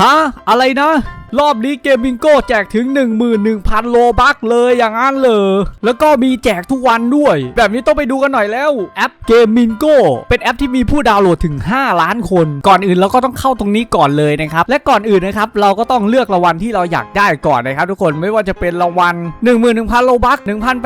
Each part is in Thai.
ฮะอะไรนะรอบนี้เกมบิงโก้แจกถึง 11,000 โลบัคเลยอย่างนั้นเลยแล้วก็มีแจกทุกวันด้วย แบบนี้ต้องไปดูกันหน่อยแล้วแอปเกมบิงโก้เป็นแอปที่มีผู้ดาวน์โหลดถึง 5 ล้านคน ก่อนอื่นเราก็ต้องเข้าตรงนี้ก่อนเลยนะครับ และก่อนอื่นนะครับเราก็ต้องเลือกรางวัลที่เราอยากได้ก่อนนะครับ ทุกคนไม่ว่าจะเป็นรางวัล 11,000 โลบัค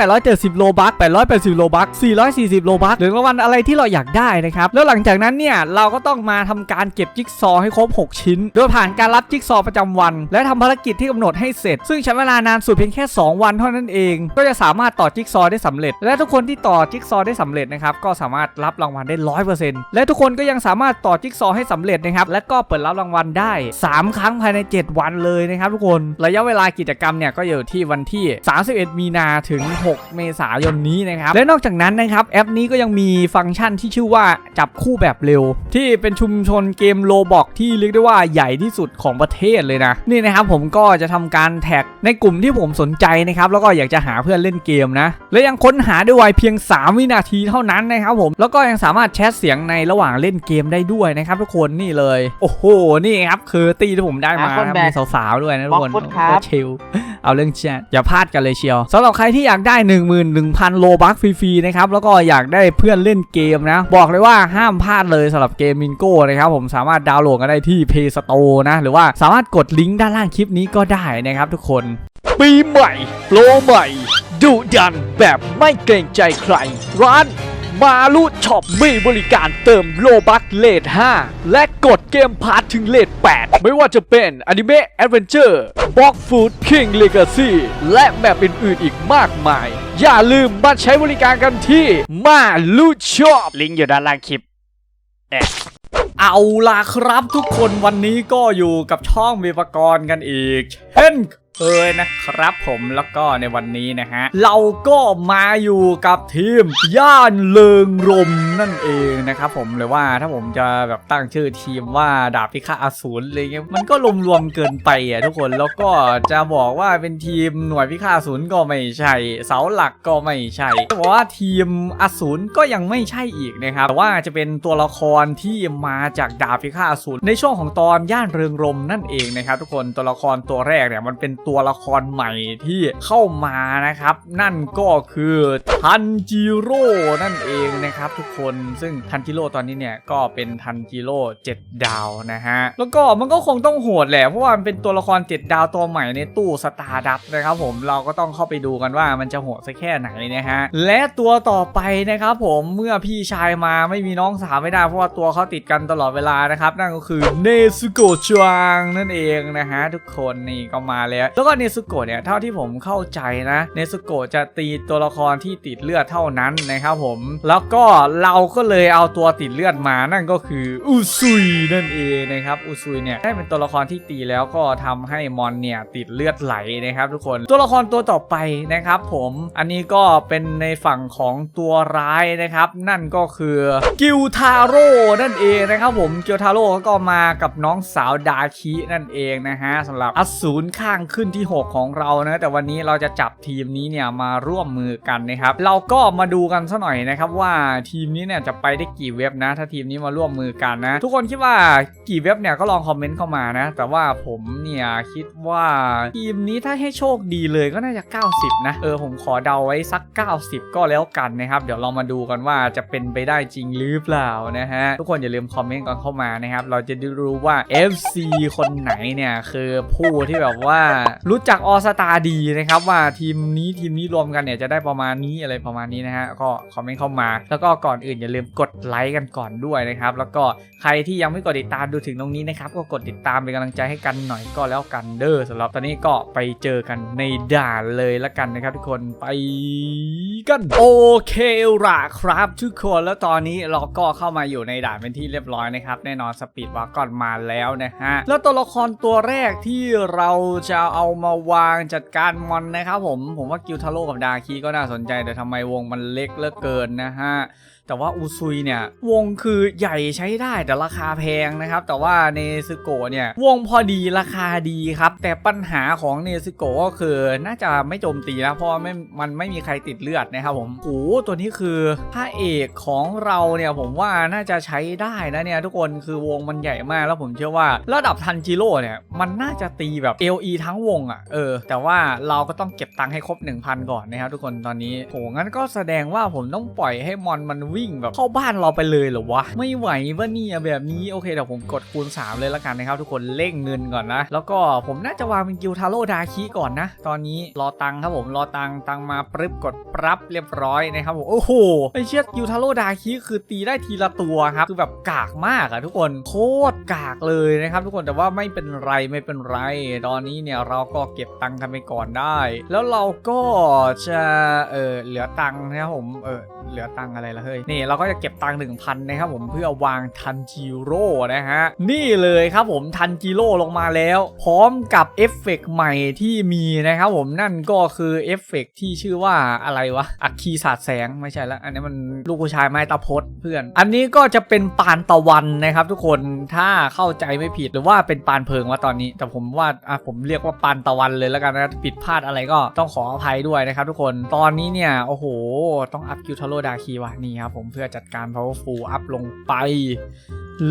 1,870 โลบัค880 โลบัค440 โลบัคหรือรางวัลอะไรที่เราอยากได้นะครับแล้วหลังจากนั้นเนี่ยเราก็ต้องมาทำการเก็บจิ๊กซอให้ครบ 6 ชิ้น โดยผ่านการรับจิ๊กซอประจำวันและทำภารกิจที่กำหนดให้เสร็จ ซึ่งใช้เวลานานสุดเพียงแค่ 2 วันเท่านั้นเอง ก็จะสามารถต่อจิ๊กซอว์ได้สำเร็จ และทุกคนที่ต่อจิ๊กซอว์ได้สำเร็จนะครับก็สามารถรับรางวัลได้100%และทุกคนก็ยังสามารถต่อจิ๊กซอว์ให้สำเร็จนะครับและก็เปิดรับรางวัลได้ 3 ครั้งภายใน 7 วันเลยนะครับทุกคนระยะเวลากิจกรรมเนี่ยก็อยู่ที่วันที่ 31 มีนาถึง 6 เมษายนนี้นะครับและนอกจากนั้นนะครับแอปนี้ก็ยังมีฟังก์ชันที่ชื่อว่าจับคู่แบบเร็ว ที่เป็นชุมชนเกมโลบอกที่เรียกได้ว่าใหญ่ที่สุดของประเทศเลยนะนี่นะครับผมก็จะทำการแท็กในกลุ่มที่ผมสนใจนะครับแล้วก็อยากจะหาเพื่อนเล่นเกมนะ และยังค้นหาด้วยวัยเพียง 3 วินาทีเท่านั้นนะครับผมแล้วก็ยังสามารถแชทเสียงในระหว่างเล่นเกมได้ด้วยนะครับทุกคนนี่เลย โอ้โหนี่ครับคือตีที่ผมได้มาอะคนครับแบกมีสาวๆด้วยนะทุกคนบล็อกฟุตครับโคตชิลเอาเรื่องแชทอย่าพลาดกันเลยเชียวสำหรับใครที่อยากได้ 11,000 โลบัคฟรีๆนะครับแล้วก็อยากได้เพื่อนเล่นเกมนะ บอกเลยว่าห้ามพลาดเลยสำหรับเกมมินโก้นะครับผมสามารถดาวน์โหลดกันได้ที่ Play Store นะ หรือว่าสามารถกดลิงก์ด้านล่างคลิปนี้ก็ได้นะครับทุกคน ปีใหม่โปรใหม่ดุดันแบบไม่เกรงใจใคร ร้านมาลูช็อปมีบริการเติมโลบัคเลท5และกดเกมพาร์ทถึงเลท8 ไม่ว่าจะเป็นอนิเมะแอดเวนเจอร์บ็อกฟูดคิงเลกาซีและแบบอื่นๆอีกมากมาย อย่าลืมมาใช้บริการกันที่มาลูช็อปลิงก์อยู่ด้านล่างคลิป เอาล่ะครับทุกคนวันนี้ก็อยู่กับช่องมีปกรณ์กันอีก เช่นเค เอ้ยนะครับผมแล้วก็ในวันนี้นะฮะ เราก็มาอยู่กับทีมย่านเลิงรมนั่นเองนะครับผมหรือว่าถ้าผมจะแบบตั้งชื่อทีมว่าดาบพิฆาตอสูรอะไรเงี้ยมันก็รวมๆเกินไปอะทุกคนแล้วก็จะบอกว่าเป็นทีมหน่วยพิฆาตอสูรก็ไม่ใช่ เสาหลักก็ไม่ใช่จะบอกว่าทีมอสูรก็ยังไม่ใช่อีกนะครับแต่ว่าจะเป็นตัวละครที่มาจากดาบพิฆาตอสูรในช่วงของตอนย่านเริงรมนั่นเองนะครับทุกคนตัวละครตัวแรกเนี่ยมันเป็นตัวัวละครใหม่ที่เข้ามานะครับ นั่นก็คือทันจิโร่นั่นเองนะครับทุกคนซึ่งทันจิโร่ตอนนี้เนี่ยก็เป็นทันจิโร่7ดาวนะฮะแล้วก็มันก็คงต้องโหดแหละเพราะว่ามันเป็นตัวละคร 7 ดาวตัวใหม่ในตู้สตาร์ดับนะครับผมเราก็ต้องเข้าไปดูกันว่ามันจะโหดสักแค่ไหนนะฮะและตัวต่อไปนะครับผมเมื่อพี่ชายมาไม่มีน้องสาวไม่ได้เพราะว่าตัวเขาติดกันตลอดเวลานะครับ นั่นก็คือเนซุโกะจวงนั่นเองนะฮะทุกคนนี่ก็มาแล้วแล้วก็เนซุโกะเนี่ยเท่าที่ผมเข้าใจนะเนซุโกะจะตีตัวละครที่ติดเลือดเท่านั้นนะครับผม แล้วก็เราก็เลยเอาตัวติดเลือดมานั่นก็คืออุซุยนั่นเองนะครับอุซุยเนี่ยได้เป็นตัวละครที่ตีแล้วก็ทำให้มอนเนี่ยติดเลือดไหลนะครับทุกคนตัวละครตัวต่อไปนะครับผมอันนี้ก็เป็นในฝั่งของตัวร้ายนะครับ นั่นก็คือกิวทาโร่นั่นเองนะครับผมกิวทาโร่ก็มากับน้องสาวดาคินั่นเองนะฮะสำหรับอสูรข้างขึ้นที่ 6 ของเรานะแต่วันนี้เราจะจับทีมนี้เนี่ยมาร่วมมือกันนะครับ เราก็มาดูกันซะหน่อยนะครับว่าทีมนี้เนี่ยจะไปได้กี่เว็บนะ ถ้าทีมนี้มาร่วมมือกันนะ ทุกคนคิดว่ากี่เว็บเนี่ยก็ลองคอมเมนต์เข้ามานะ แต่ว่าผมเนี่ยคิดว่าทีมนี้ถ้าให้โชคดีเลยก็น่าจะ 90 นะ เออผมขอเดาไว้สัก 90 ก็แล้วกันนะครับ เดี๋ยวเรามาดูกันว่าจะเป็นไปได้จริงหรือเปล่านะฮะทุกคนอย่าลืมคอมเมนต์กันเข้ามานะครับเราจะได้รู้ว่า FC คนไหนเนี่ยคือผู้ที่แบบว่ารู้จักออสตาดีนะครับว่าทีมนี้ทีมนี้รวมกันเนี่ยจะได้ประมาณนี้อะไรประมาณนี้นะฮะก็คอมเมนต์เข้ามา แล้วก็ก่อนอื่นอย่าลืมกดไลค์กันก่อนด้วยนะครับแล้วก็ใครที่ยังไม่กดติดตามดูถึงตรงนี้นะครับก็กดติดตามเป็นกำลังใจให้กันหน่อยก็แล้วกันเด้อสำหรับตอนนี้ก็ไปเจอกันในด่านเลยละกันนะครับทุกคนไปกันโอเคละครับทุกคนแล้วตอนนี้เราก็เข้ามาอยู่ในด่านเป็นที่เรียบร้อยนะครับแน่นอนสปีดวากอนมาแล้วนะฮะแล้วตัวละครตัวแรกที่เราจะเอาามาวางจัดการมอนนะครับผม ผมว่ากิวทาโร่กับดาคีก็น่าสนใจแต่ทำไมวงมันเล็กเหลือเกินนะฮะ แต่ว่าอุซุยเนี่ยวงคือใหญ่ใช้ได้แต่ราคาแพงนะครับ แต่ว่าเนซึโกะเนี่ยวงพอดีราคาดีครับ แต่ปัญหาของเนซึโกะก็คือน่าจะไม่โจมตีนะ เพราะไม่มันไม่มีใครติดเลือดนะครับผมโอ้โหตัวนี้คือพระเอกของเราเนี่ยผมว่าน่าจะใช้ได้นะเนี่ยทุกคนคือวงมันใหญ่มากแล้วผมเชื่อว่าระดับทันจิโร่เนี่ยมันน่าจะตีแบบ LE ทั้งวงอะ่ะเออ แต่ว่าเราก็ต้องเก็บตังค์ให้ครบ 1,000 ก่อนนะครับทุกคนตอนนี้โหงั้นก็แสดงว่าผมต้องปล่อยให้มอนมันวิงแบบเข้าบ้านเราไปเลยเหรอวะ ไม่ไหววะเนี่ยแบบนี้โอเคเดี๋ยวผมกดคูณ 3 เลยละกันนะครับ ทุกคนเร่งเงินก่อนนะ แล้วก็ผมน่าจะวางเป็นกิลทาโร่ดาคิก่อนนะ ตอนนี้รอตังครับผมรอตังตังมาปรึบกดปรับเรียบร้อยนะครับผมโอ้โหไอเชือกกิลทาโร่ดาคิคือตีได้ทีละตัวครับคือแบบกากมากอะทุกคนโคตรกากเลยนะครับทุกคนแต่ว่าไม่เป็นไรไม่เป็นไร ตอนนี้เนี่ยเราก็เก็บตังค์กันไปก่อนได้ แล้วเราก็จะเออเหลือตังค์นะครับผมเออเหลือตังค์อะไรละเฮ้ยนี่เราก็จะเก็บตังค์หนึ่งพันนะครับผมเพื่อวางทันจิโร่นะฮะนี่เลยครับผมทันจิโร่ลงมาแล้ว พร้อมกับเอฟเฟกต์ใหม่ที่มีนะครับผมนั่นก็คือเอฟเฟกต์ที่ชื่อว่าอะไรวะอัคคีศาสตร์แสงไม่ใช่ละอันนี้มันลูกผู้ชายไม้ตาพดเพื่อน อันนี้ก็จะเป็นปานตะวันนะครับ ทุกคนถ้าเข้าใจไม่ผิดหรือว่าเป็นปานเพิงว่าตอนนี้ แต่ผมว่าอะผมเรียกว่าปานตะวันเลยแล้วกันนะผิดพลาดอะไรก็ต้องขออภัยด้วยนะครับ ทุกคนตอนนี้เนี่ยโอ้โห ต้องอัพคิวทาโรดาคีว่ะนี่ครับผมเพื่อจัดการ powerful อัพลงไป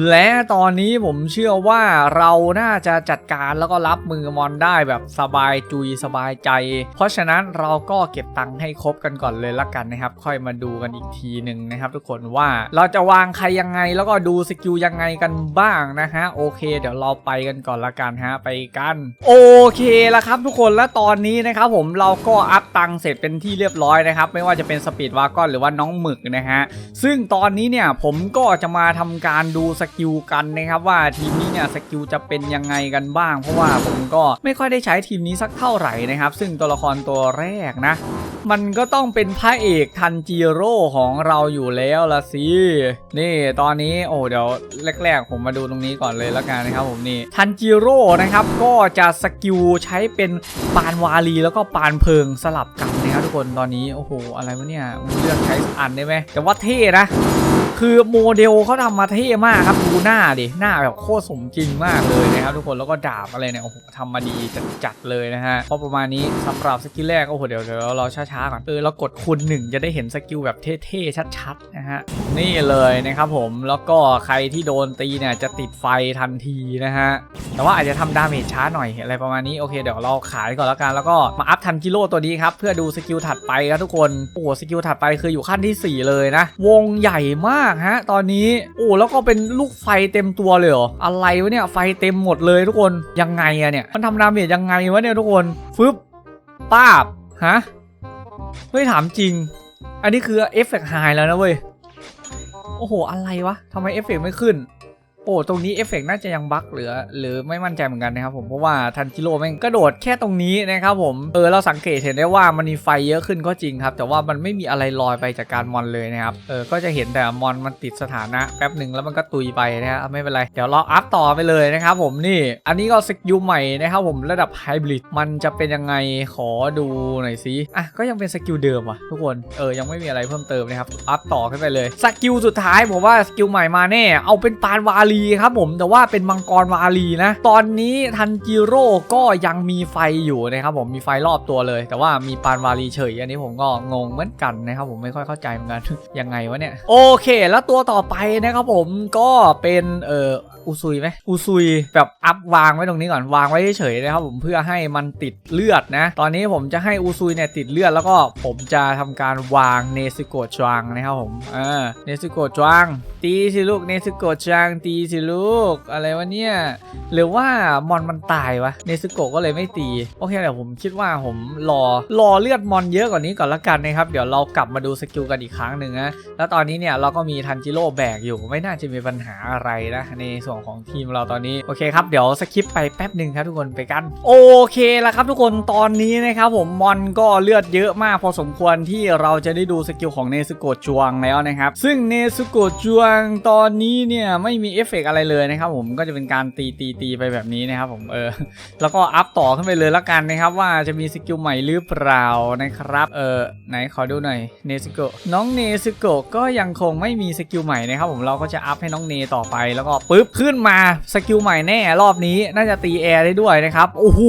และตอนนี้ผมเชื่อว่าเราน่าจะจัดการแล้วก็รับมือมอนได้แบบสบายจุยสบายใจ เพราะฉะนั้นเราก็เก็บตังค์ให้ครบกันก่อนเลยละกันนะครับ ค่อยมาดูกันอีกทีหนึ่งนะครับ ทุกคนว่าเราจะวางใครยังไงแล้วก็ดูสกิลยังไงกันบ้างนะฮะโอเค เดี๋ยวเราไปกันก่อนละกันฮะไปกัน โอเคแล้วครับทุกคนและตอนนี้นะครับผมเราก็อัพตังค์เสร็จเป็นที่เรียบร้อยนะครับ ไม่ว่าจะเป็นสปีดวากอนหรือว่าน้องหมึกนะฮะซึ่งตอนนี้เนี่ยผมก็จะมาทำการดูสกิลกันนะครับว่าทีมนี้เนี่ยสกิลจะเป็นยังไงกันบ้าง เพราะว่าผมก็ไม่ค่อยได้ใช้ทีมนี้สักเท่าไหร่นะครับ ซึ่งตัวละครตัวแรกนะ มันก็ต้องเป็นพระเอกทันจิโร่ของเราอยู่แล้วละสินี่ตอนนี้โอ้เดี๋ยวแรก ๆ ผมมาดูตรงนี้ก่อนเลยแล้วกันนะครับผมนี่ทันจิโร่นะครับก็จะสกิลใช้เป็นปานวาลีแล้วก็ปานเพิงสลับกันนะครับทุกคนตอนนี้โอ้โหอะไรวะเนี่ยมึงเลือกใช้อันได้ไหมแต่ว่าท่นะ คือโมเดลเขาทำมาเท่มากครับดูหน้าดิหน้าแบบโคตรสมจริงมากเลยนะครับทุกคนแล้วก็ดาบอะไรเนี่ยโอ้โหทำมาดีจัดๆเลยนะฮะเพราะประมาณนี้สำหรับสกิลแรกโอ้โหเดี๋ยวเดี๋ยวเราช้าๆก่อนเออเรากดคูณหนึ่งจะได้เห็นสกิลแบบเท่ๆชัดๆนะฮะนี่เลยนะครับผมแล้วก็ใครที่โดนตีเนี่ยจะติดไฟทันทีนะฮะแต่ว่าอาจจะทำดาเมจช้าหน่อยอะไรประมาณนี้โอเคเดี๋ยวเราขายก่อนแล้วกันแล้วก็มาอัพทันกิโลตัวนี้ครับเพื่อดูสกิลถัดไปครับทุกคนโอ้โหสกิลถัดไปคืออยู่ขั้นที่สี่เลยนะ วงใหญ่มากฮะ ตอนนี้โอ้แล้วก็เป็นลูกไฟเต็มตัวเลยเหรออะไรวะเนี่ยไฟเต็มหมดเลยทุกคนยังไงอะเนี่ยมันทำดาเมจยังไงวะเนี่ยทุกคนฟึบป้าบฮะไม่ถามจริง อันนี้คือเอฟเฟกต์หายแล้วนะเว้ยโอ้โหอะไรวะทำไมเอฟเฟกต์ไม่ขึ้น โอ้ตรงนี้เอฟเฟกต์น่าจะยังบั๊กหรือ หรือไม่มั่นใจเหมือนกันนะครับผมเพราะว่าทันจิโร่แม่งกระโดดแค่ตรงนี้นะครับผมเออเราสังเกตเห็นได้ว่ามันมีไฟเยอะขึ้นก็จริงครับ แต่ว่ามันไม่มีอะไรลอยไปจากการมอนเลยนะครับเออก็จะเห็นแต่มอนมันติดสถานะแป๊บหนึ่งแล้วมันก็ตุยไปนะฮะไม่เป็นไรเดี๋ยวเราอัพต่อไปเลยนะครับผมนี่อันนี้ก็สกิลใหม่นะครับผมระดับไฮบริดมันจะเป็นยังไงขอดูหน่อยสิอะก็ยังเป็นสกิลเดิมว่ะทุกคนเออยังไม่มีอะไรเพิ่มเติมนะครับอัพต่อขึ้นไปเลยสกิลสุดท้ายผมว่าสกิลใหม่มาแน่เอาเป็นปานวาลีครับผมแต่ว่าเป็นมังกรวาลีนะ ตอนนี้ทันจิโร่ก็ยังมีไฟอยู่นะครับผมมีไฟรอบตัวเลย แต่ว่ามีปานวาลีเฉยอันนี้ผมก็งงเหมือนกันนะครับผมไม่ค่อยเข้าใจเหมือนกันยังไงวะเนี่ยโอเค แล้วตัวต่อไปนะครับผมก็เป็นเอ่อ อุซุยไหมอุซุยแบบอัพวางไว้ตรงนี้ก่อนวางไว้เฉยๆนะครับผมเพื่อให้มันติดเลือดนะ ตอนนี้ผมจะให้อุซุยเนี่ยติดเลือดแล้วก็ผมจะทำการวางเนซึโกจวงนะครับผมเออเนซึโกจวงตีสิลูกเนซึโกจวงตีสิลูก อะไรวะเนี่ยหรือว่ามอนมันตายวะเนซึโกก็เลยไม่ตีโอเคเดี๋ยวผมคิดว่าผมรอรอเลือดมอนเยอะกว่านี้ก่อนละกันนะครับเดี๋ยวเรากลับมาดูสกิลกันอีกครั้งหนึ่งนะแล้วตอนนี้เนี่ยเราก็มีทันจิโร่แบกอยู่ไม่น่าจะมีปัญหาอะไรนะในสส่วนของทีมเราตอนนี้โอเคครับเดี๋ยวสคิปไปแป๊บหนึ่งครับทุกคนไปกัน โอเคแล้วครับทุกคนตอนนี้นะครับผมมอนก็เลือดเยอะมากพอสมควรที่เราจะได้ดูสกิลของเนสโกจวงแล้วนะครับซึ่งเนสโกจวงตอนนี้เนี่ยไม่มีเอฟเฟกอะไรเลยนะครับผมก็จะเป็นการตีตีตีไปแบบนี้นะครับผมเออแล้วก็อัพต่อขึ้นไปเลยละกันนะครับว่าจะมีสกิลใหม่หรือเปล่านะครับเออไหนขอดูหน่อยเนสโกน้องเนสโกก็ยังคงไม่มีสกิลใหม่นะครับผมเราก็จะอัพให้น้องเนต่อไปแล้วก็ปึ๊บขึ้นมาสกิลใหม่แน่รอบนี้น่าจะตีแอร์ได้ด้วยนะครับ โอ้โห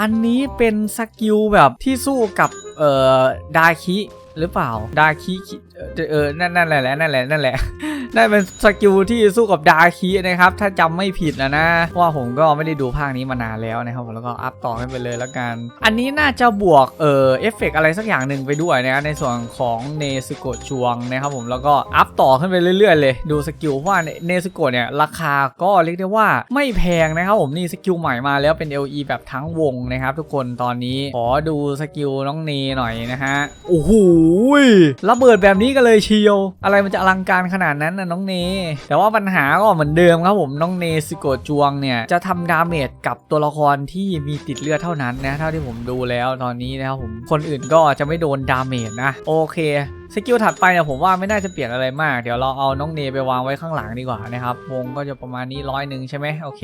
อันนี้เป็นสกิลแบบที่สู้กับเอ่อดาคิหรือเปล่าดาคิเออเออนั่นนั่นแหละนั่นแหละนั่นแหละ นั่นเป็นสกิลที่สู้กับดาคินะครับ ถ้าจำไม่ผิดนะนะเพราะว่าผมก็ไม่ได้ดูภาคนี้มานานแล้วนะครับผมแล้วก็อัพต่อขึ้นไปเลยแล้วกัน อันนี้น่าจะบวกเอ่อเอฟเฟกอะไรสักอย่างหนึ่งไปด้วยนะในส่วนของเนสโกจวงนะครับผมแล้วก็อัพต่อขึ้นไปเรื่อยๆ เลยดูสกิลว่าเนสโกเนี่ยราคาก็เรียกได้ว่าไม่แพงนะครับผมนี่สกิลใหม่มาแล้วเป็น LE แบบทั้งวงนะครับทุกคนตอนนี้ขอดูสกิลน้องเนหน่อยนะฮะโอ้โหระเบิดแบบนี้กันเลยเชียว อะไรมันจะอลังการขนาดนั้นนะน้องเน แต่ว่าปัญหาก็เหมือนเดิมครับผมน้องเนสโกจวงเนี่ยจะทำดาเมจกับตัวละครที่มีติดเลือดเท่านั้นนะเท่าที่ผมดูแล้วตอนนี้นะครับผมคนอื่นก็จะไม่โดนดาเมจนะ โอเค สกิลถัดไปเนี่ยผมว่าไม่น่าจะเปลี่ยนอะไรมาก เดี๋ยวเราเอาน้องเนไปวางไว้ข้างหลังดีกว่านะครับวงก็จะประมาณนี้ร้อยหนึ่งใช่ไหมโอเค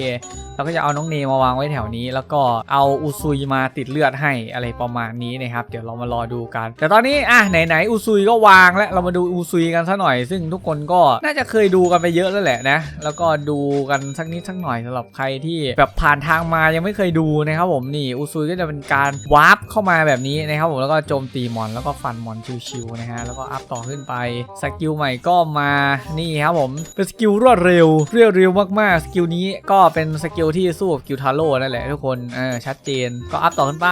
เราก็จะเอาน้องเนมาวางไว้แถวนี้ แล้วก็เอาอุซุยมาติดเลือดให้อะไรประมาณนี้นะครับเดี๋ยวเรามารอดูกัน แต่ตอนนี้อะไหนๆอุซุยก็วางแล้วเรามาดูอุซุยกันซะหน่อย ซึ่งทุกคนก็น่าจะเคยดูกันไปเยอะแล้วแหละนะแล้วก็ดูกันสักนิดสักหน่อยสำหรับใครที่แบบผ่านทางมายังไม่เคยดูนะครับผมนี่อุซุยก็จะเป็นการวาร์ปเข้ามาแบบนี้นะครับผมแล้วก็โจมตีมอนแล้วก็ฟันมอนชิวๆนะฮะแล้วก็อัพต่อขึ้นไป สกิลใหม่ก็มานี่ครับผม เป็นสกิลรวดเร็วเรียวเร็วมากๆ สกิลนี้ก็เป็นสกิลที่สู้กับกิลทาโร่นั่นแหละทุกคนเออชัดเจนก็อัพต่อขึ้นไป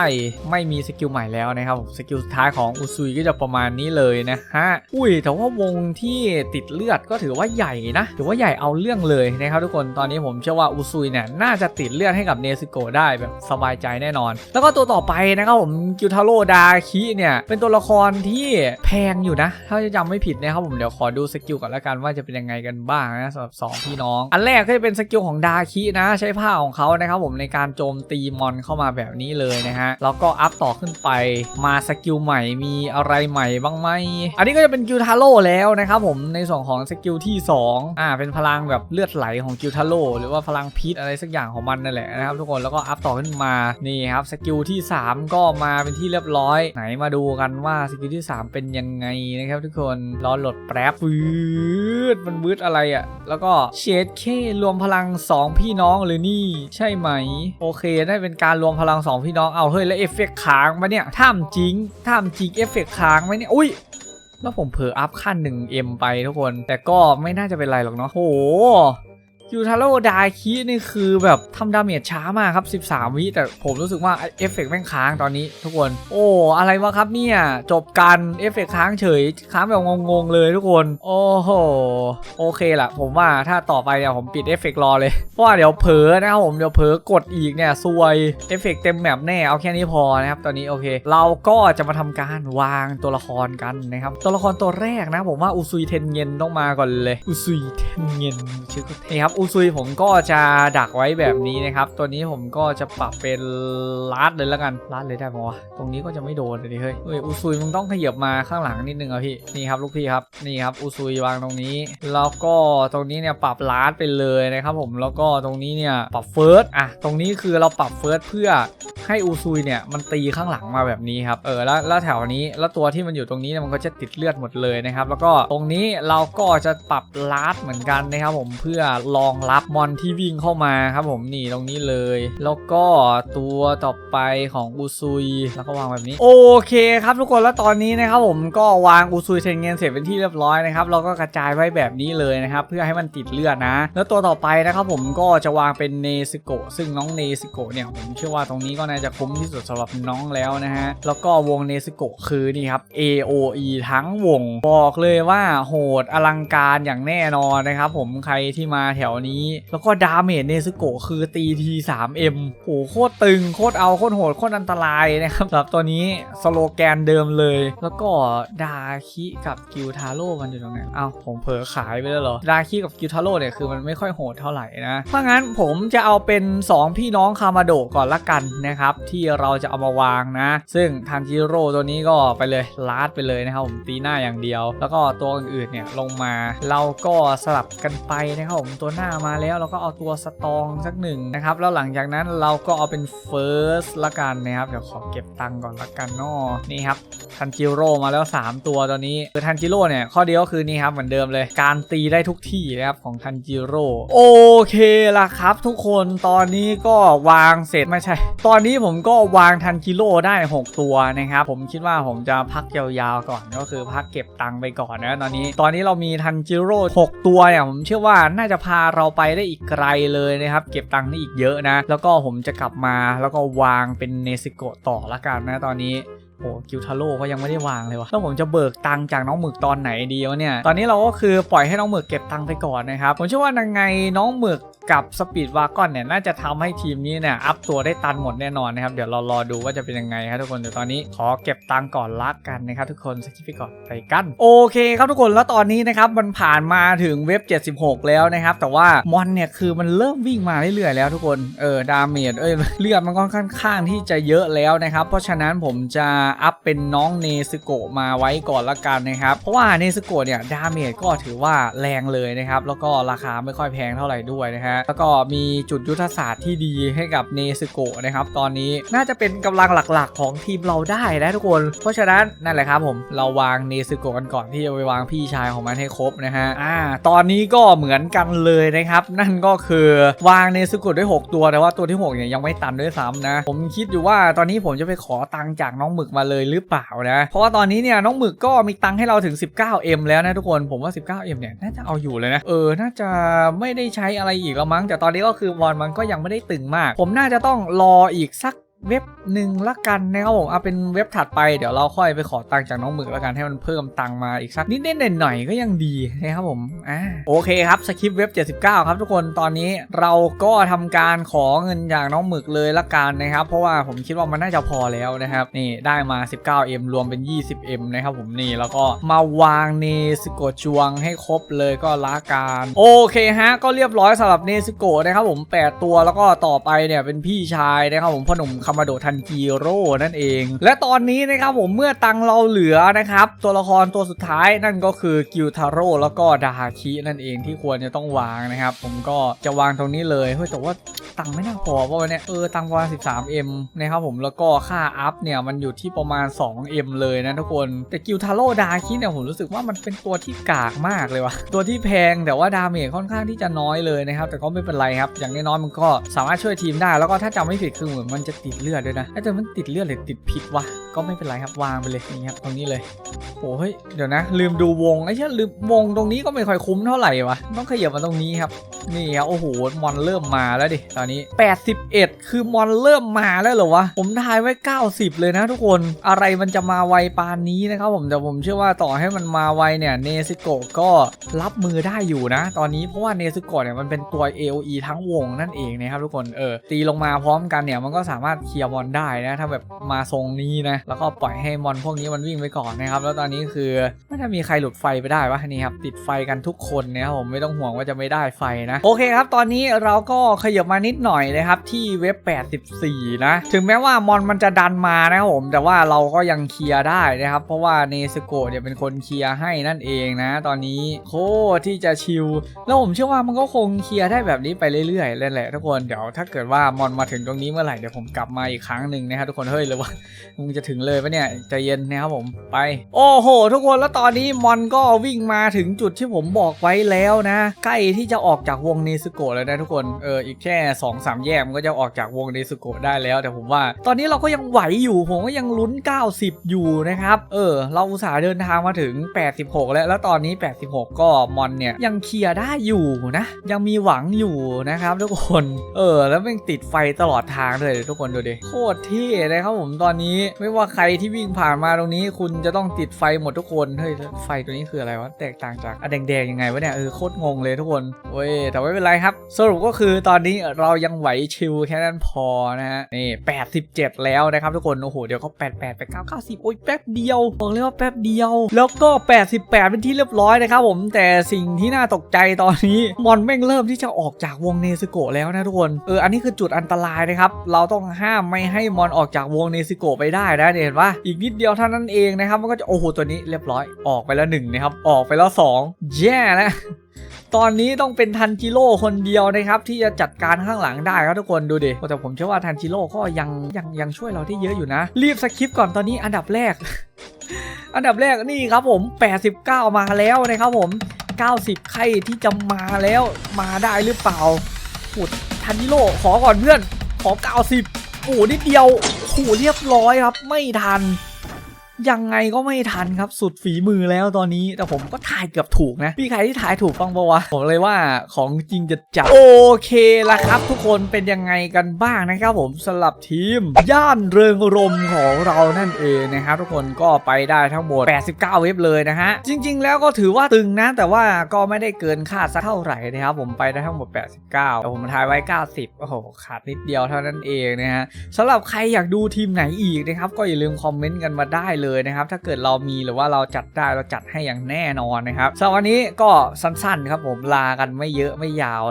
ไม่มีสกิลใหม่แล้วนะครับสกิลสุดท้ายของอุซุยก็จะประมาณนี้เลยนะฮะอุ้ยแต่ว่าวงที่ติดเลือดก็ถือว่าใหญ่นะถือว่าใหญ่เอาเรื่องเลยนะครับทุกคนตอนนี้ผมเชื่อว่าอุซุยเนี่ยน่าจะติดเลือดให้กับเนซึโกะได้แบบสบายใจแน่นอน แล้วก็ตัวต่อไปนะครับผมกิลทาโร่ดาคิเนี่ยเป็นตัวละครที่แพงอยู่นะ ถ้าจะจำไม่ผิดนะครับผมเดี๋ยวขอดูสกิลก่อนละกันว่าจะเป็นยังไงกันบ้างนะสำหรับสองพี่น้อง อันแรกก็จะเป็นสกิลของดาคินะ ใช้ผ้าของเขานะครับผมในการโจมตีมอนเข้ามาแบบนี้เลยนะฮะแล้วก็อัพต่อขึ้นไปมาสกิลใหม่มีอะไรใหม่บ้างไหมอันนี้ก็จะเป็นกิลทาโร่แล้วนะครับผมในส่วนของสกิลที่สองอ่าเป็นพลังแบบเลือดไหลของกิลทาโร่หรือว่าพลังพิษอะไรสักอย่างของมันนั่นแหละนะครับทุกคนแล้วก็อัพต่อขึ้นมานี่ครับสกิลที่สามก็มาเป็นที่เรียบร้อยไหนมาดูกันว่าสกิลที่สามเป็นยังไงนะครับทุกคนรอโหลดแป๊บฟืดมันวืดอะไรอะ่ะ แล้วก็เชดเครวมพลัง 2 พี่น้องหรือนี่ ใช่ไหม โอเค ได้เป็นการรวมพลัง 2 พี่น้องเอาเฮ้ยแล้วเอฟเฟกค้างมาเนี่ยท่ามจริงท่ามจริงเอฟเฟกค้างไหมเนี่ยอุ้ยแล้วผมเผลออัพขั้น 1M ไปทุกคน แต่ก็ไม่น่าจะเป็นไรหรอกเนาะโห ยูทาโร่ดาคินี่คือแบบทำดาเมจช้ามากครับ 13 วิ แต่ผมรู้สึกว่าเอฟเฟกต์แม่งค้างตอนนี้ทุกคน โอ้ อะไรวะครับเนี่ย จบกันเอฟเฟกต์ค้างเฉย ค้างแบบงงๆเลยทุกคน โอ้โห โอเคละผมว่าถ้าต่อไปเนี่ยผมปิดเอฟเฟกตรอเลย เพราะว่าเดี๋ยวเผลอนะครับผม เดี๋ยวเผลอกดอีกเนี่ยซวยเอฟเฟกต์เต็มแมปแน่เอาแค่นี้พอนะครับตอนนี้โอเค เราก็จะมาทำการวางตัวละครกันนะครับตัวละครตัวแรกนะผมว่าอุซุยเทนเงินต้องมาก่อนเลยอุซุยเทนเงินชื่อก็เท่ครับอุซุยผมก็จะดักไว้แบบนี้นะครับ ตัวนี้ผมก็จะปรับเป็นลัดเลยแล้วกันลัดเลยได้ปะวะตรงนี้ก็จะไม่โดนเลยเฮ้ยเฮ้ยอุซุยมึงต้องขยับมาข้างหลังนิดนึงอะพี่นี่ครับลูกพี่ครับนี่ครับอุซุยวางตรงนี้ แล้วก็ตรงนี้เนี่ยปรับลัดไปเลยนะครับผมแล้วก็ตรงนี้เนี่ยปรับเฟิร์สอะตรงนี้คือเราปรับเฟิร์สเพื่อให้อุซุยเนี่ยมันตีข้างหลังมาแบบนี้ครับเออแล้วแล้วแถวนี้แล้วตัวที่มันอยู่ตรงนี้เนี่ยมันก็จะติดเลือดหมดเลยนะครับแล้วก็ตรงนี้เราก็จะปรับลัดเหมือนกันนะครับผมเพื่อรองรับมอนที่วิ่งเข้ามาครับผมนี่ตรงนี้เลย แล้วก็ตัวต่อไปของอุซุยแล้วก็วางแบบนี้ โอเคครับทุกคนแล้วตอนนี้นะครับผมก็วางอุซุยเทนเงินเสร็จเป็นที่เรียบร้อยนะครับเราก็กระจายไว้แบบนี้เลยนะครับเพื่อให้มันติดเลือดนะ แล้วตัวต่อไปนะครับผมก็จะวางเป็นเนซึโกซึ่งน้องเนซึโกเนี่ยผมเชื่อว่าตรงนี้ก็น่าจะคุ้มที่สุดสำหรับน้องแล้วนะฮะแล้วก็วงเนสโกคือนี่ครับ AOE ทั้งวงบอกเลยว่าโหดอลังการอย่างแน่นอนนะครับผมใครที่มาแถวนี้ แล้วก็ดาเมจเนสโกะคือตีที 3M โหโคตรตึงโคตรเอาโคตรโหดโคตรอันตรายนะครับสำหรับตัวนี้สโลแกนเดิมเลย แล้วก็ดาคิกับกิวทาโร่มันอยู่ตรงไหนอ้าวผมเผลอขายไปแล้วเหรอดาคิกับกิวทาโร่เนี่ยคือมันไม่ค่อยโหดเท่าไหร่นะ เพราะงั้นผมจะเอาเป็น 2 พี่น้องคามาโดก่อนละกันนะครับ ที่เราจะเอามาวางนะ ซึ่งทันจิโร่ตัวนี้ก็ไปเลยลาดไปเลยนะครับผมตีหน้าอย่างเดียว แล้วก็ตัวอื่นๆเนี่ยลงมา เราก็สลับกันไปนะครับผมตัวหน้ามาแล้วเราก็เอาตัวสตองสักหนึ่งนะครับ แล้วหลังจากนั้นเราก็เอาเป็นเฟิร์สละกันนะครับ เดี๋ยวขอเก็บตังค์ก่อนละกันนาะนี่ครับทันจิโร่มาแล้ว 3 ตัวตอนนี้คือทันจิโร่เนี่ย ข้อเดียวก็คือนี่ครับเหมือนเดิมเลย การตีได้ทุกที่นะครับของทันจิโร่โอเคละครับ ทุกคนตอนนี้ก็วางเสร็จไม่ใช่ ตอนนี้ผมก็วางทันจิโร่ได้ 6 ตัวนะครับ ผมคิดว่าผมจะพักยาวๆก่อนก็คือพักเก็บตังค์ไปก่อนนะตอนนี้ ตอนนี้เรามีทันจิโร่6ตัวเนี่ยผมเชื่อว่าน่าจะพาเราไปได้อีกไกลเลยนะครับ เก็บตังค์ได้อีกเยอะนะ แล้วก็ผมจะกลับมาแล้วก็วางเป็นเนซิโกะต่อละกันนะตอนนี้ โอ้กิวทาโร่ก็ยังไม่ได้วางเลยวะแล้วผมจะเบิกตังจากน้องหมึกตอนไหนดีวะเนี่ย ตอนนี้เราก็คือปล่อยให้น้องหมึกเก็บตังไปก่อนนะครับ ผมเชื่อว่ายังไงน้องหมึกกับสปีดวากอนเนี่ยน่าจะทำให้ทีมนี้เนี่ยอัพตัวได้ตันหมดแน่นอนนะครับ เดี๋ยวเรารอดูว่าจะเป็นยังไงครับทุกคนเดี๋ยวตอนนี้ขอเก็บตังก่อนละกันนะครับทุกคนสกิปไปก่อนไปกัน โอเคครับทุกคนแล้วตอนนี้นะครับมันผ่านมาถึงเว็บ 76 แล้วนะครับ แต่ว่ามอนเนี่ยคือมันเริ่มวิ่งมาเรื่อยๆแล้วทุกคนเออดาเมจเอ้ยเลือดมันก็ค่อนข้างที่จะเยอะแล้วนะครับ เพราะฉะนั้นผมจะอัพเป็นน้องเนสโกะมาไว้ก่อนละกันนะครับ เพราะว่าเนสโกะเนี่ยดาเมจก็ถือว่าแรงเลยนะครับ แล้วก็ราคาไม่ค่อยแพงเท่าไหร่ด้วยนะฮะ แล้วก็มีจุดยุทธศาสตร์ที่ดีให้กับเนสโกะนะครับ ตอนนี้น่าจะเป็นกำลังหลักๆ ของทีมเราได้นะทุกคน เพราะฉะนั้นนั่นแหละครับผมเราวางเนสโกะกันก่อนที่จะไปวางพี่ชายของมันให้ครบนะฮะ อ่า ตอนนี้ก็เหมือนกันเลยนะครับ นั่นก็คือวางเนสโกะด้6ตัวแต่ว่าตัวที่6เนี่ยยังไม่ตันด้วยซ้ำนะ ผมคิดอยู่ว่าตอนนี้ผมจะไปขอตังค์จากน้องหมึกมาเลยหรือเปล่านะ เพราะว่าตอนนี้เนี่ยน้องหมึกก็มีตังค์ให้เราถึง 19M แล้วนะทุกคนผมว่า 19M เนี่ยน่าจะเอาอยู่เลยนะเออน่าจะไม่ได้ใช้อะไรอีกแล้วมั้งแต่ตอนนี้ก็คือบอลมันก็ยังไม่ได้ตึงมาก ผมน่าจะต้องรออีกสัก เว็บหนึ่งละกันนะครับผมเอาเป็นเว็บถัดไปเดี๋ยวเราค่อยไปขอตังค์จากน้องหมึกละกันให้มันเพิ่มตังค์มาอีกสักนิดนิดๆหน่อยๆก็ยังดีนะครับผมอ่าโอเคครับสคริปต์เว็บ 79 ครับทุกคนตอนนี้เราก็ทำการขอเงินจากน้องหมึกเลยละกันนะครับ เพราะว่าผมคิดว่ามันน่าจะพอแล้วนะครับนี่ได้มา 19M รวมเป็น 20M นะครับผมนี่แล้วก็มาวางเนสโกจวงให้ครบเลยก็ละกันโอเคฮะก็เรียบร้อยสำหรับเนสโกนะครับผม 8 ตัวแล้วก็ต่อไปเนี่ยเป็นพี่ชายนะครับผมพ่อหนุ่มามาโดทันจิโร่นั่นเอง และตอนนี้นะครับผมเมื่อตังเราเหลือนะครับ ตัวละครตัวสุดท้ายนั่นก็คือกิวทาโร่แล้วก็ดาฮาคินั่นเองที่ควรจะต้องวางนะครับ ผมก็จะวางตรงนี้เลยเฮ้ยแต่ว่า ตังค์ไม่น่าพอเพราะว่าเนี่ยเออตังค์ประมาณ 13M นะครับผมแล้วก็ค่าอัพเนี่ยมันอยู่ที่ประมาณ 2M เลยนะทุกคนแต่กิวทาโร่ดาฮาคิเนี่ยผมรู้สึกว่ามันเป็นตัวที่กากมากเลยว่ะตัวที่แพงแต่ว่าดาเมจค่อนข้างที่จะน้อยเลยนะครับแต่ก็ไม่เป็นไรครับอย่างน้อยๆมันก็สามารถช่วยทีมได้ แล้วก็ถ้าจำไม่ผิดคือเหมือนมันจะติดเลือดด้วยนะถ้าจะมันติดเลือดหรือติดพิษวะก็ไม่เป็นไรครับวางไปเลยนี่ครับตรงนี้เลยโอ้เฮ้ยเดี๋ยวนะ ลืมดูวงไอ้เชี่ยลืมวงตรงนี้ก็ไม่ค่อยคุ้มเท่าไหร่วะต้องขยับมาตรงนี้ครับนี่ครับโอ้โหมอนเริ่มมาแล้วดิตอนนี้ 81 คือมอนเริ่มมาแล้วเหรอวะ ผมทายไว้ 90 เลยนะทุกคน อะไรมันจะมาไวปานนี้นะครับผม แต่ผมเชื่อว่าต่อให้มันมาไวเนี่ย เนซิโกะก็รับมือได้อยู่นะ ตอนนี้เพราะว่าเนซิโกะเนี่ยมันเป็นตัว AOE ทั้งวงนั่นเองนะครับทุกคน เออ ตีลงมาพร้อมกันเนี่ยมันก็สามารถเคลียร์มอนได้นะ ถ้าแบบมาทรงนี้นะ แล้วก็ปล่อยให้มอนพวกนี้มันวิ่งไปก่อนนะครับ แล้วตอนนี้คือไม่น่ามีใครหลุดไฟไปได้วะนี่ครับติดไฟกันทุกคนนะครับผมไม่ต้องห่วงว่าจะไม่ได้ไฟนะ โอเคครับ ตอนนี้เราก็ขยับมานิดหน่อยนะครับที่เว็บ 84 นะ ถึงแม้ว่ามอนมันจะดันมานะครับผมแต่ว่าเราก็ยังเคลียร์ได้นะครับ เพราะว่าเนสโกเนี่ยเป็นคนเคลียร์ให้นั่นเองนะ ตอนนี้โคที่จะชิลแล้วผมเชื่อว่ามันก็คงเคลียร์ได้แบบนี้ไปเรื่อยๆแหละทุกคนเดี๋ยวถ้าเกิดว่ามอนมาถึงตรงนี้เมื่อไหร่เดี๋ยวผมกลับมาอีกครั้งหนึ่งนะครับทุกคนเฮ้ยเลยว่ามึงจะถึงเลยปะเนี่ยใจเย็นนะครับผมไป โอ้โห ทุกคนแล้วตอนนี้มอนก็วิ่งมาถึงจุดที่ผมบอกไว้แล้วนะ ใกล้ที่จะออกจากวงเนซึโกแล้วนะทุกคนเอออีกแค่2อสามแยกมันก็จะออกจากวงเนซึโกะได้แล้ว แต่ผมว่า ตอนนี้เราก็ยังไหวอยู่ ผมก็ยังลุ้น 90 อยู่นะครับ เออ เราอุตส่าห์เดินทางมาถึง 86 แล้ว แล้วตอนนี้ 86 ก็มอนเนี่ยยังเคลียร์ได้อยู่นะ ยังมีหวังอยู่นะครับทุกคน เออ แล้วมันติดไฟตลอดทางเลยทุกคนดูดิดิโคตรเท่นะครับผมตอนนี้ ไม่ว่าใครที่วิ่งผ่านมาตรงนี้ คุณจะต้องติดไฟหมดทุกคน เฮ้ย ไฟตัวนี้คืออะไรวะ แตกต่างจากอะแดงๆยังไงวะเนี่ย เออ โคตรงงเลยทุกคน เว้ย แต่ไม่เป็นไรครับ สรุปก็คือตอนนี้เราเรายังไหวชิลแค่นั้นพอนะฮะนี่87แล้วนะครับทุกคนโอ้โหเดี๋ยวก็88ไป9 90โอ้ยแป๊บเดียวบอกเลยว่าแป๊บเดียว แล้วก็88เป็นที่เรียบร้อยนะครับผมแต่สิ่งที่น่าตกใจตอนนี้มอนแม่งเริ่มที่จะออกจากวงเนซึโกะแล้วนะทุกคนเอออันนี้คือจุดอันตรายนะครับเราต้องห้ามไม่ให้มอนออกจากวงเนซึโกะไปได้นะเนี่ยเห็นปะอีกนิดเดียวเท่านั้นเองนะครับมันก็จะโอ้โหตัวนี้เรียบร้อยออกไปแล้วหนึ่งนะครับออกไปแล้วสองแย่แล้ว ตอนนี้ต้องเป็นทันจิโร่คนเดียวนะครับที่จะจัดการข้างหลังได้ครับทุกคนดูดิแต่ผมเชื่อว่าทันจิโร่ก็ยังยังยังช่วยเราได้เยอะอยู่นะ รีบสคริปก่อนตอนนี้อันดับแรก อันดับแรกนี่ครับผม 89 มาแล้วนะครับผม 90 ใครที่จะมาแล้วมาได้หรือเปล่าขุดทันจิโร่ขอก่อนเพื่อนขอ 90โอ้นิดเดียวโอ้เรียบร้อยครับ ไม่ทัน ยังไงก็ไม่ทันครับสุดฝีมือแล้วตอนนี้แต่ผมก็ถ่ายเกือบถูกนะพี่ใครที่ถ่ายถูกบ้างปะวะผมเลยว่าของจริงจะจับโอเคละครับ ทุกคนเป็นยังไงกันบ้างนะครับผมสำหรับทีม ย่านเริงรมของเรานั่นเองนะครับทุกคนก็ไปได้ทั้งหมด 89 เว็บเลยนะฮะจริง ๆ แล้วก็ถือว่าตึงนะ แต่ว่าก็ไม่ได้เกินคาดสักเท่าไหร่นะครับผมไปได้ทั้งหมด 89แต่ผมทายไว้ 90โอ้โหขาดนิดเดียวเท่านั้นเองนะฮะสำหรับใครอยากดูทีมไหนอีกนะครับก็อย่าลืมคอมเมนต์กันมาได้เลยเลยนะครับ ถ้าเกิดเรามีหรือว่าเราจัดได้เราจัดให้อย่างแน่นอนนะครับสำหรับวันนี้ก็สั้นๆครับผมลากันไม่เยอะไม่ยาว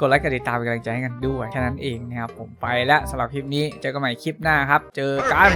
กดไลค์กดติดตามเป็นกำลังใจให้กันด้วยแค่นั้นเองนะครับผมไปแล้วสำหรับคลิปนี้เจอกันใหม่คลิปหน้าครับ เจอกัน